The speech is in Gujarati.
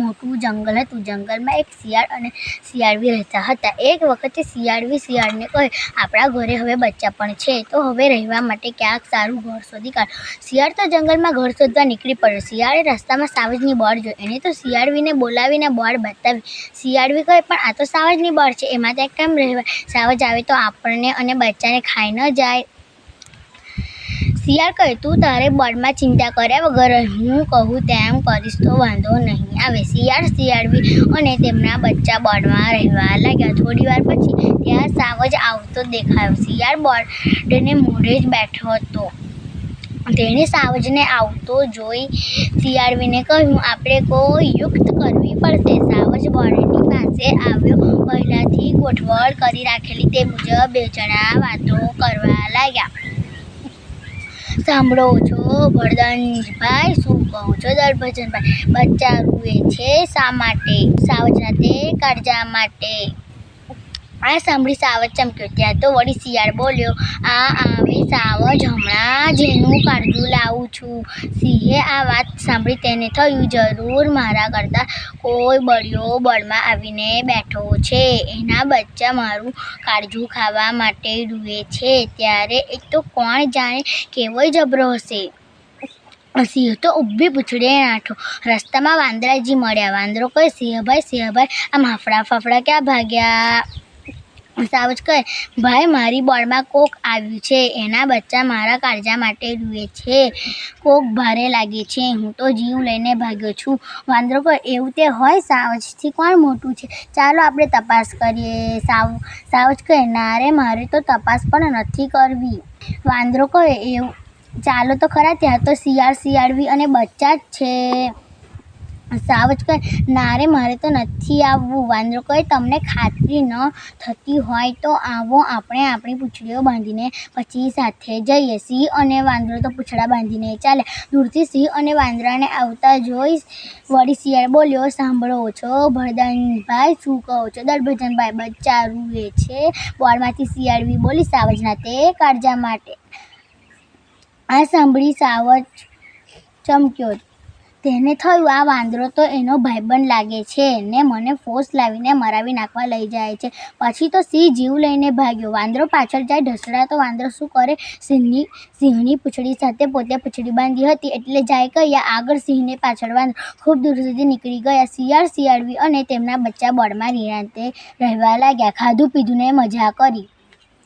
મોટું જંગલ હતું. જંગલમાં એક શિયાળ અને શિયાળવી રહેતા હતા. એક વખતે શિયાળવી શિયાળને કહે, આપણા ઘરે હવે બચ્ચા પણ છે, તો હવે રહેવા માટે ક્યાંક સારું ઘર શોધી કાઢ. શિયાળ તો જંગલમાં ઘર શોધવા નીકળી પડ્યો. શિયાળે રસ્તામાં સાવજની બોર્ડ જોઈ એને તો શિયાળવીને બોલાવીને બોર્ડ બતાવી શિયાળવી કહે, પણ આ તો સાવજની બોર્ડ છે, એમાં ત્યાં કેમ રહેવાય? સાવજ આવે તો આપણને અને બચ્ચાને ખાઈ ન જાય. શિયાળ કહે તું તારે બોર્ડમાં ચિંતા કર્યા વગર હું કહું તેમ કરીશ, તો વાંધો નહીં. આવે શિયાળ શિયાળવી અને તેમના બચ્ચા બોર્ડમાં રહેવા લાગ્યા. થોડી વાર પછી ત્યાં સાવજ આવતો દેખાયો. શિયાળ બોર્ડને મોઢે જ બેઠો હતો. તેણે સાવજને આવતો જોઈ શિયાળવીને કહ્યું, આપણે કોઈ યુક્ત કરવી પડશે. સાવજ બોર્ડની પાસે આવ્યો. પહેલાંથી ગોઠવણ કરી રાખેલી તે મુજબ બે જણા વાતો કરવા લાગ્યા. સાંભળો છો ભરદાનભાઈ શું કહો છો દરભજનભાઈ બચ્ચા રૂએ છે શા માટે? સાવજ રાતે કાળજા માટે. આ સાંભળી સાવજ ચમક્યો. ત્યાં તો વળી શિયાળ બોલ્યો, આ આવે સાવજ હમણાં જ. એનું કાળજું લાવું છું. સિંહે આ વાત સાંભળી તેને થયું, જરૂર મારા કરતાં કોઈ બળિયો બળમાં આવીને બેઠો છે. એના બચ્ચા મારું કાળજું ખાવા માટે રૂએ છે. ત્યારે એ તો કોણ જાણે કેવો જબરો હશે. સિંહ તો ઊભી પૂછડે નાઠો રસ્તામાં વાંદરાજી મળ્યા. વાંદરો કહે સિંહભાઈ સિંહભાઈ આમ માફડા ફાફડા ક્યાં ભાગ્યા? સાવજ કહે ભાઈ, મારી બોર્ડમાં કોક આવ્યું છે. એના બચ્ચા મારા કાળજા માટે રૂએ છે. કોક ભારે લાગે છે. હું તો જીવ લઈને ભાગ્યો છું. વાંદરો કહે, એવું તે હોય? સાવજથી કોણ મોટું છે? ચાલો આપણે તપાસ કરીએ. સાવ સાવજ કહે, ના રે, મારે તો તપાસ પણ નથી કરવી. વાંદરો કહે, એવું, ચાલો તો ખરા, ત્યાં તો શિયાળ શિયાળવી અને બચ્ચા જ છે. સાવજ કહે ના મારે તો નથી આવવું. વાંદરો કહે, તમને ખાતરી ન થતી હોય તો આવો, આપણે આપણી પૂંછડીઓ બાંધીને પછી સાથે જઈએ. સિંહ અને વાંદરો તો પૂંછડા બાંધીને ચાલે. દૂરથી સિંહ અને વાંદરાને આવતા જોઈ વળી શિયાળ બોલ્યો, સાંભળો છો ભરદાનભાઈ શું કહો છો? દરભજનભાઈ બચ્ચા રૂએ છે. બોર્ડમાંથી શિયાળવી બોલી, સાવજના, તે કાળજા માટે. આ સાંભળી સાવજ ચમક્યો તેને થયું આ વાંદરો તો એનો ભાઈબંધ લાગે છે. ને મને ફોર્સ લાવીને મરાવી નાખવા લઈ જાય છે. પછી તો સિંહ જીવ લઈને ભાગ્યો. વાંદરો પાછળ જાય ઢસડા તો વાંદરો શું કરે? સિંહની સિંહની પૂંછડી સાથે પોતે પૂંછડી બાંધી હતી એટલે જાય ગયા. આગળ સિંહને પાછળ વાંદરો ખૂબ દૂર સુધી નીકળી ગયા. શિયાળ શિયાળવી અને તેમના બચ્ચા બોર્ડમાં નિરાંતે રહેવા લાગ્યા. ખાધું પીધું ને મજા કરી.